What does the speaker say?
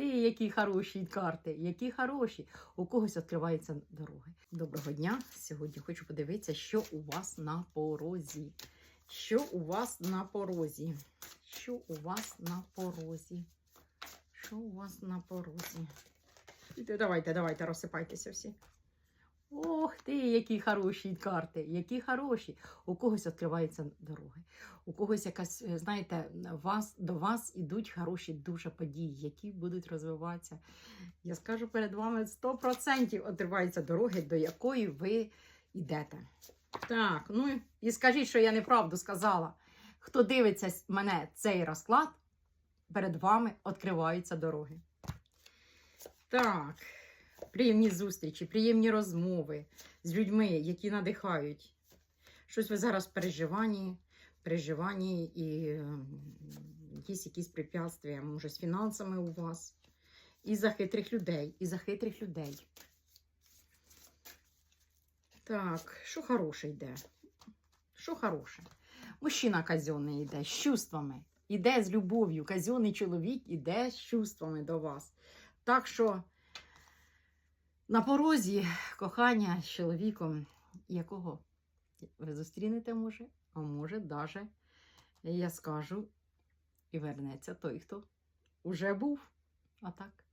ти, які хороші карти, які хороші. У когось відкриваються дороги. Доброго дня! Сьогодні хочу подивитися, що у вас на порозі. Що у вас на порозі? Що у вас на порозі? Що у вас на порозі? Давайте, давайте, розсипайтеся всі. Ти, які хороші карти, які хороші. У когось відкриваються дороги. У когось якась, е, знаєте, вас, до вас ідуть хороші дуже події, які будуть розвиватися. Я скажу перед вами 100% відкриваються дороги, до якої ви йдете. Так, ну і скажіть, що я неправду сказала. Хто дивиться мене цей розклад, перед вами відкриваються дороги. Так, приємні зустрічі, приємні розмови з людьми, які надихають. Щось ви зараз в переживанні, переживанні і є якісь препятствия, може, з фінансами у вас. І за хитрих людей, і за хитрих людей. Так, що хороше йде? Що хороше? Мужчина казенний йде з чувствами, іде з любов'ю. Казенний чоловік іде з чувствами до вас. Так що на порозі кохання з чоловіком, якого ви зустрінете, може, а може, даже, я скажу, і вернеться той, хто уже був. А так.